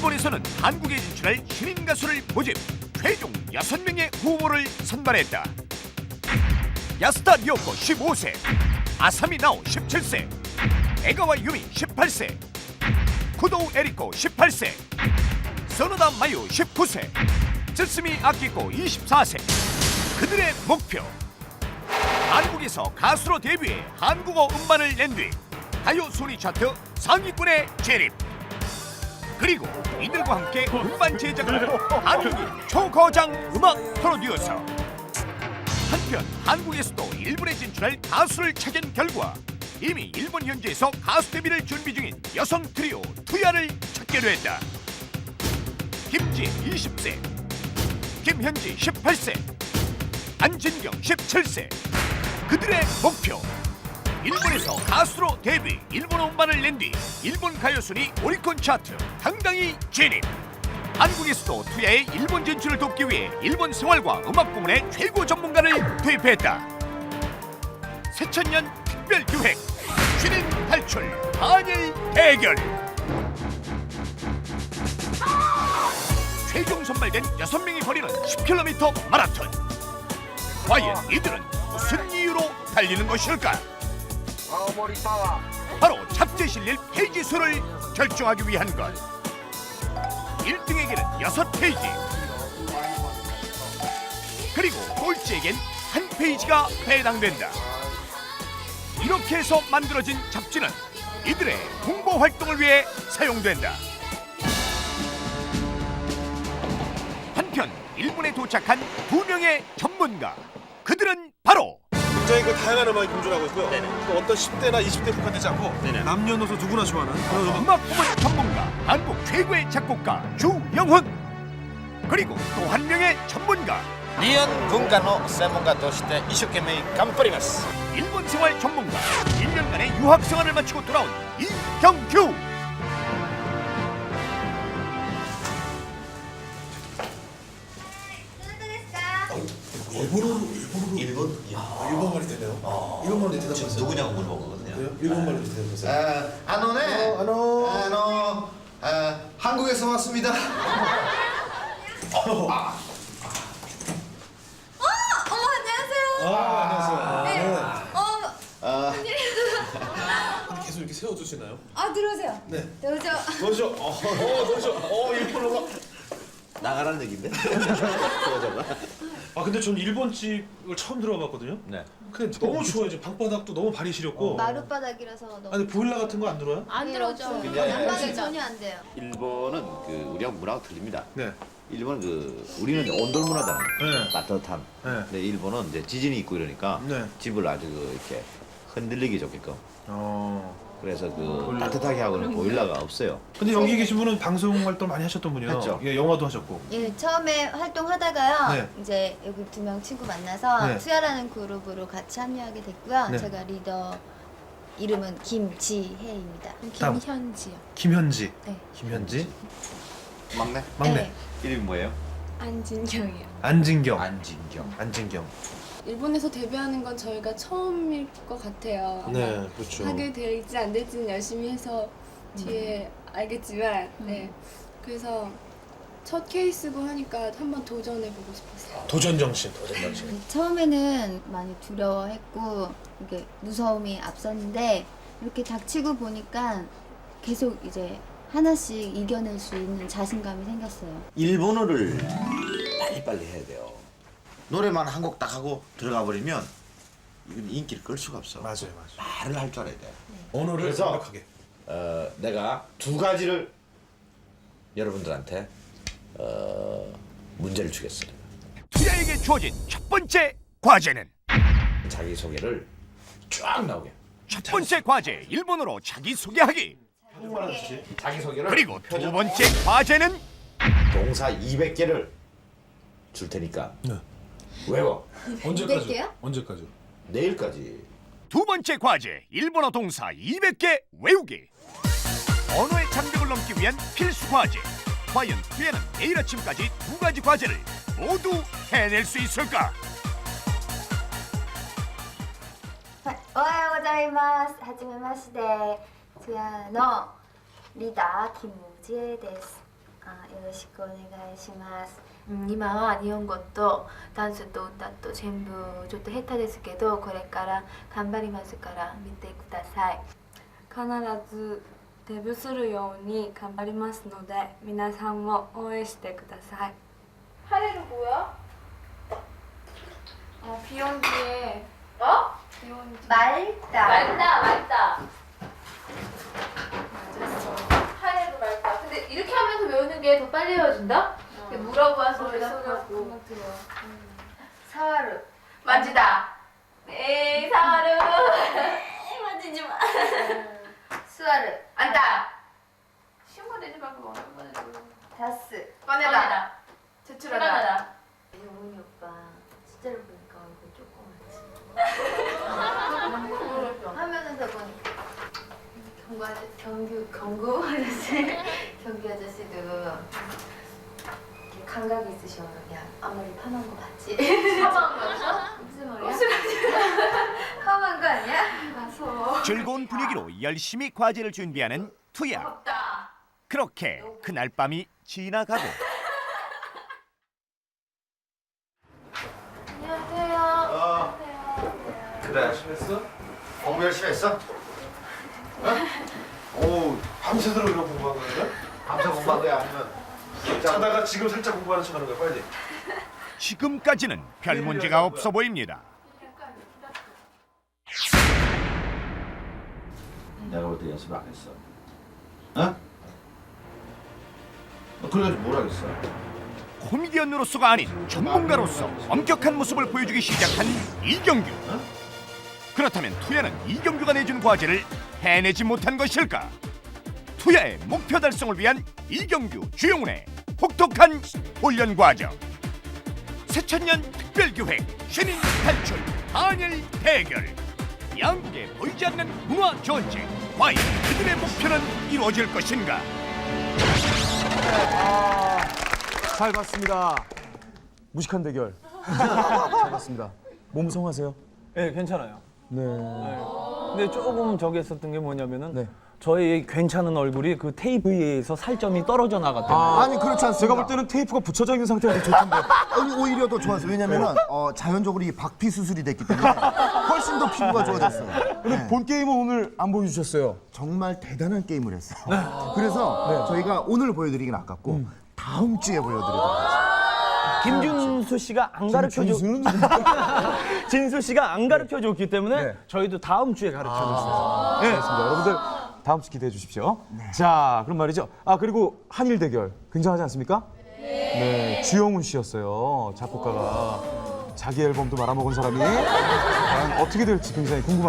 일본에서는 한국에 진출할 신인 가수를 모집 최종 6명의 후보를 선발했다. 야스타 리오코 15세 아사미 나오 17세 에가와 유미 18세 쿠도 에리코 18세 서노다 마유 19세 쯔스미 아키코 24세. 그들의 목표. 한국에서 가수로 데뷔해 한국어 음반을 낸 뒤 가요 순위 차트 상위권에 진입 그리고 이들과 함께 음반 제작을 한 한국인 초거장 음악 프로듀서. 한편 한국에서도 일본에 진출할 가수를 찾은 결과 이미 일본 현지에서 가수 데뷔를 준비 중인 여성 트리오 투야를 찾기로 했다. 김지 20세 김현지 18세 안진경 17세. 그들의 목표 일본에서 가수로 데뷔 일본 음반을 낸 뒤 일본 가요 순위 오리콘 차트 당당히 진입. 한국에서도 투야의 일본 진출을 돕기 위해 일본 생활과 음악 부문의 최고 전문가를 투입했다. 새천년 특별 기획 신인 탈출 한일 대결. 최종 선발된 6명이 거리는 10km 마라톤. 과연 이들은 무슨 이유로 달리는 것일까? 바로 잡지 실릴 페이지 수를 결정하기 위한 것. 1등에게는 6페이지. 그리고 꼴찌에겐 한 페이지가 해당된다. 이렇게 해서 만들어진 잡지는 이들의 홍보 활동을 위해 사용된다. 한편 일본에 도착한 두 명의 전문가. 그들은 바로 굉장히 그 다양한 음악이 공존하고 있고요. 또 어떤 10대나 20대 국한되지 않고 남녀노소 누구나 좋아하는 그런 음악. 음악 부문 전문가 한국 최고의 작곡가 주영훈 그리고 또 한 명의 전문가 日本文化の専門家として一生懸命頑張ります 일본 생활 전문가 1년간의 유학 생활을 마치고 돌아온 이경규 일본 말이 되네요. 일본 말로 대답하세요. 누구냐고 물어보거든요 일본 말로 대답하세요. 아, 아노네. 어, 아노. 아노. 아, 한국에서 왔습니다. 어머 안녕하세요. 아, 안녕하세요. 네. 네. 어, 아, 근데 계속 이렇게 세워주시나요? 아 들어오세요. 네. 들어오죠. 도시오. 어, 어, 도시오. 어, 일본어가. 나가라는 얘기인데 아, 근데 전 일본 집을 처음 들어봤거든요. 네 근데 너무 좋아요. 지금 방바닥도 너무 발이 시렸고. 마룻바닥이라서 너무. 아, 근데 보일러 같은 거 안 들어요? 안 들어오죠. 굉장히 난방이 전혀 안 돼요. 일본은 그 우리하고 문화가 틀립니다. 네. 일본은 그 우리는 이제 온돌 문화잖아요. 네. 따뜻함. 네. 근데 일본은 이제 지진이 있고 이러니까 네. 집을 아주 그 이렇게 흔들리기 좋게끔. 어. 그래서 그 따뜻하게 하고는 보일러가 없어요. 근데 여기 계신 분은 방송 활동 많이 하셨던 분이요. 했죠. 예, 영화도 하셨고. 예, 처음에 활동하다가요. 네. 이제 여기 두 명 친구 만나서 네. 투야라는 그룹으로 같이 합류하게 됐고요. 네. 제가 리더 이름은 김지혜입니다. 다음. 김현지요. 김현지. 네. 김현지. 막내? 막내. 네. 이름이 뭐예요? 안진경이요. 안진경. 안진경. 안진경. 일본에서 데뷔하는 건 저희가 처음일 것 같아요. 아마 네, 그렇죠. 하게 될지 안 될지는 열심히 해서 뒤에 알겠지만, 네. 그래서 첫 케이스고 하니까 한번 도전해보고 싶었어요. 도전 정신. 도전 정신. 처음에는 많이 두려워했고 이게 무서움이 앞섰는데 이렇게 닥치고 보니까 계속 이제 하나씩 이겨낼 수 있는 자신감이 생겼어요. 일본어를 빨리빨리 해야 돼요 노래만 한 곡 딱 하고 들어가 버리면 이건 인기를 끌 수가 없어 맞아요, 맞아요. 말을 할 줄 알아야 돼 언어를 그래서- 완벽하게. 어, 내가 두 가지를 여러분들한테 어, 문제를 주겠습니다. 투야에게 주어진 첫 번째 과제는 자기 소개를 쫙 나오게. 첫 번째 과제 일본어로 자기 소개하기 자기 소개를 그리고 두 번째 과제는 동사 200개를 줄 테니까 네. 외워. 언제까지? 200개요? 언제까지? 내일까지. 두 번째 과제 일본어 동사 200개 외우기 언어의 장벽을 넘기 위한 필수 과제 과연 투야는 내일 아침까지 두 가지 과제를 모두 해낼 수 있을까? おはようございます。はじめまして。 ツヤのリーダーキムジエです。 あよろしくお願いします、うん、今は日本語とダンスと歌と全部ちょっと下手ですけどこれから頑張りますから見てください必ずデビューするように頑張りますので皆さんも応援してください하레는 뭐야? 어 비온 뒤에 어? 비온 뒤에 맑다 맑다 맑다 게 더 빨리 외워진다? 물어봐서 소리 대답하고 사와루. 만지다. 에이 사루. 만지지 마. 수아르 앉다. 쉬운 거 내지 말고 어려운 거 내지 다스. 꺼내다. 제출하다. 영훈이 오빠 실제로 보니까 얼굴 조그맣지. 화면에서 보니까. 경구 아저씨 경규 경구 아저씨 경규 아저씨도 이렇게 감각이 있으셔 야 앞머리 파만 거 봤지? 무슨 머리야? 파만 거 아니야? 가서 즐거운 분위기로 열심히 과제를 준비하는 투야. 없다 그렇게 그날 밤이 지나가고 안녕하세요 어, 그래. 열심히 했어? 공부 열심히 했어? 오, 밤새도록 이런 공부한 거야? 밤새 공부한 거야 아니면 자다가 지금 살짝 공부하는 척하는 거야 빨리 지금까지는 별 문제가 없어 보입니다. 내가 볼 때 연습을 안 했어. 어? 너 그래가지고 뭘 하겠어? 코미디언으로서가 아닌 전문가로서 엄격한 모습을 보여주기 시작한 이경규. 그렇다면 투야는 이경규가 내준 과제를 해내지 못한 것일까? 투야의 목표 달성을 위한 이경규 주영훈의 혹독한 훈련 과정. 새천년 특별기획 신인 탈출 한일 대결. 양국의 보이지 않는 문화 전쟁. 과연 그들의 목표는 이루어질 것인가? 잘 봤습니다. 무식한 대결. 잘 봤습니다. 몸 성하세요? 네, 괜찮아요. 네. 근데 조금 저기 했었던 게 뭐냐면은 네. 저의 괜찮은 얼굴이 그 테이프에서 살점이 떨어져 나갔대요. 아니 그렇지 않습니다. 제가 볼 때는 테이프가 붙여져 있는 상태가 더 좋던데. 아니, 오히려 더 좋았어요. 왜냐면은 어, 자연적으로 이 박피 수술이 됐기 때문에 훨씬 더 피부가 좋아졌어요. 근데 네. 본 게임은 오늘 안 보여주셨어요. 정말 대단한 게임을 했어요. 그래서 저희가 오늘 보여드리긴 아깝고 다음 주에 보여드리도록 하겠습니다. 김준수 씨가 안 가르쳐 줘. 진수 씨가 안 가르쳐 줬기 때문에 네. 저희도 다음 주에 가르쳐 줬어요. 네, 알겠습니다. 여러분들 다음 주 기대해 주십시오. 자, 그럼 말이죠. 아 그리고 한일 대결 굉장하지 않습니까? 네. 주영훈 씨였어요. 작곡가가 자기 앨범도 말아먹은 사람이 과연 어떻게 될지 굉장히 궁금합니다.